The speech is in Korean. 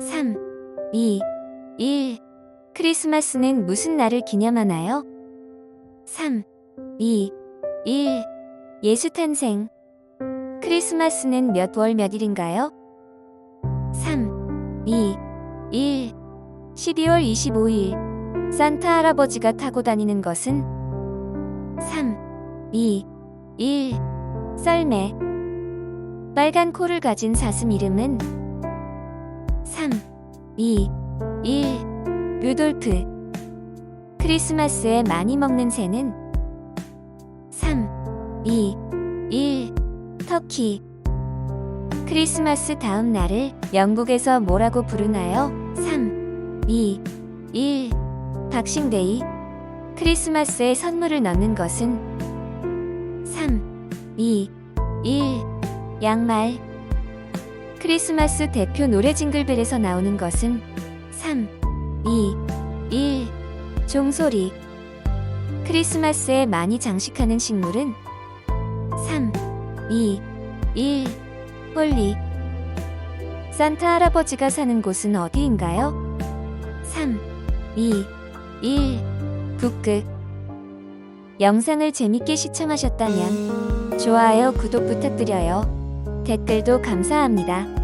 3, 2, 1. 크리스마스는 무슨 날을 기념하나요? 3, 2, 1. 예수 탄생. 크리스마스는 몇 월 몇일인가요? 3, 2, 1. 12월 25일. 산타 할아버지가 타고 다니는 것은 3, 2, 1. 썰매. 빨간 코를 가진 사슴 이름은 3, 2, 1. 루돌프. 크리스마스에 많이 먹는 새는 3, 2, 1. 터키. 크리스마스 다음 날을 영국에서 뭐라고 부르나요? 3, 2, 1. 박싱데이. 크리스마스에 선물을 넣는 것은 3, 2, 1. 양말. 크리스마스 대표 노래 징글벨에서 나오는 것은 3, 2, 1. 종소리. 크리스마스에 많이 장식하는 식물은 3, 2, 1. 홀리. 산타 할아버지가 사는 곳은 어디인가요? 3, 2, 1. 북극. 영상을 재밌게 시청하셨다면 좋아요, 구독 부탁드려요. 댓글도 감사합니다.